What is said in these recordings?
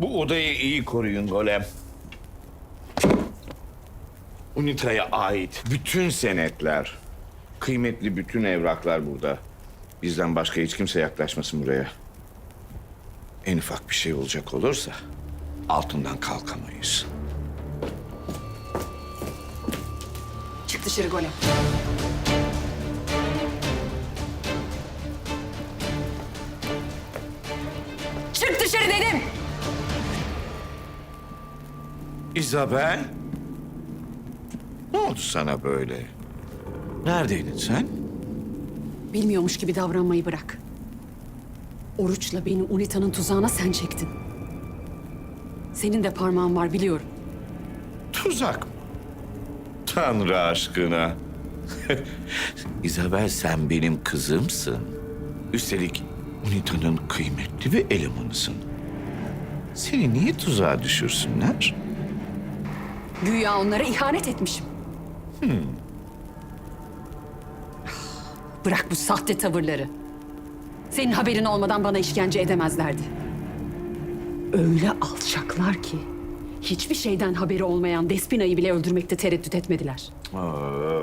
Bu odayı iyi koruyun Golem. Unita'ya ait bütün senetler, kıymetli bütün evraklar burada. Bizden başka hiç kimse yaklaşmasın buraya. En ufak bir şey olacak olursa altından kalkamayız. Çık dışarı golem. Çık dışarı dedim. Isabel. Ne oldu sana böyle? Neredeydin sen? Bilmiyormuş gibi davranmayı bırak. Oruçla beni Unita'nın tuzağına sen çektin. Senin de parmağın var biliyorum. Tuzak mı? Tanrı aşkına. Isabel sen benim kızımsın. Üstelik Unita'nın kıymetli bir elemanısın. Seni niye tuzağa düşürsünler? Güya onlara ihanet etmişim. Bırak bu sahte tavırları. Senin haberin olmadan bana işkence edemezlerdi. Öyle alçaklar ki hiçbir şeyden haberi olmayan Despina'yı bile öldürmekte tereddüt etmediler. Aa,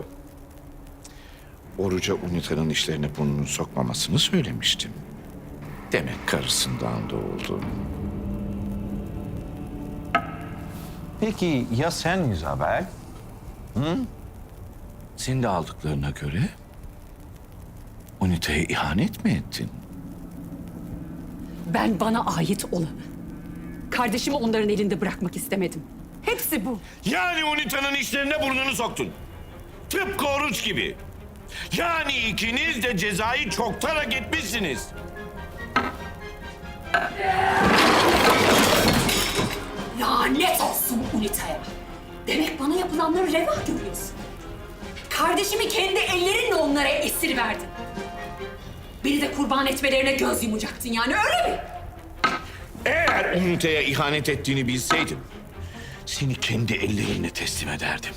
Oruca Unita'nın işlerine burnunu sokmamasını söylemiştim. Demek karısından da oldu. Peki ya sen Isabel? Senin de aldıklarına göre Unita'ya ihanet mi ettin? Ben bana ait olanı. Kardeşimi onların elinde bırakmak istemedim. Hepsi bu. Yani Unita'nın işlerine burnunu soktun. Tıpkı oruç gibi. Yani ikiniz de cezayı çoktan hak etmişsiniz. Lanet olsun Unita'ya. Demek bana yapılanları reva görüyorsun. Kardeşimi kendi ellerinle onlara esir verdin. Beni de kurban etmelerine göz yumacaktın yani öyle mi? Eğer Unita'ya ihanet ettiğini bilseydim... ...seni kendi ellerimle teslim ederdim.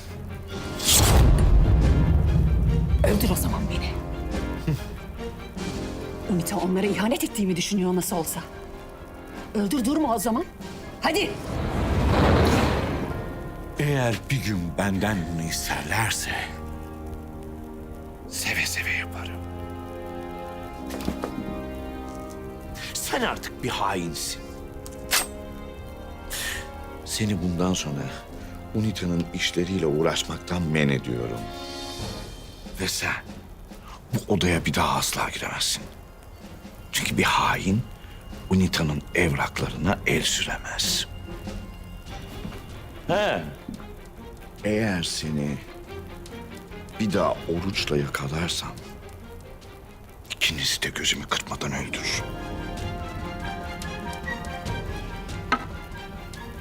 Öldür o zaman beni. Unita onlara ihanet ettiğimi düşünüyor nasıl olsa. Öldür durma o zaman. Hadi. Eğer bir gün benden bunu isterlerse... ...seve seve yaparım. Sen artık bir hainsin. Seni bundan sonra Unita'nın işleriyle uğraşmaktan men ediyorum. Ve sen bu odaya bir daha asla giremezsin. Çünkü bir hain Unita'nın evraklarına el süremez. He. Eğer seni bir daha oruçla yakalarsam ikinizi de gözümü kırpmadan öldürürüm.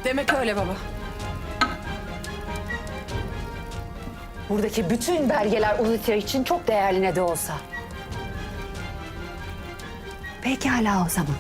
Demek öyle baba. Buradaki bütün belgeler Unitya için çok değerli ne de olsa. Pekala o zaman.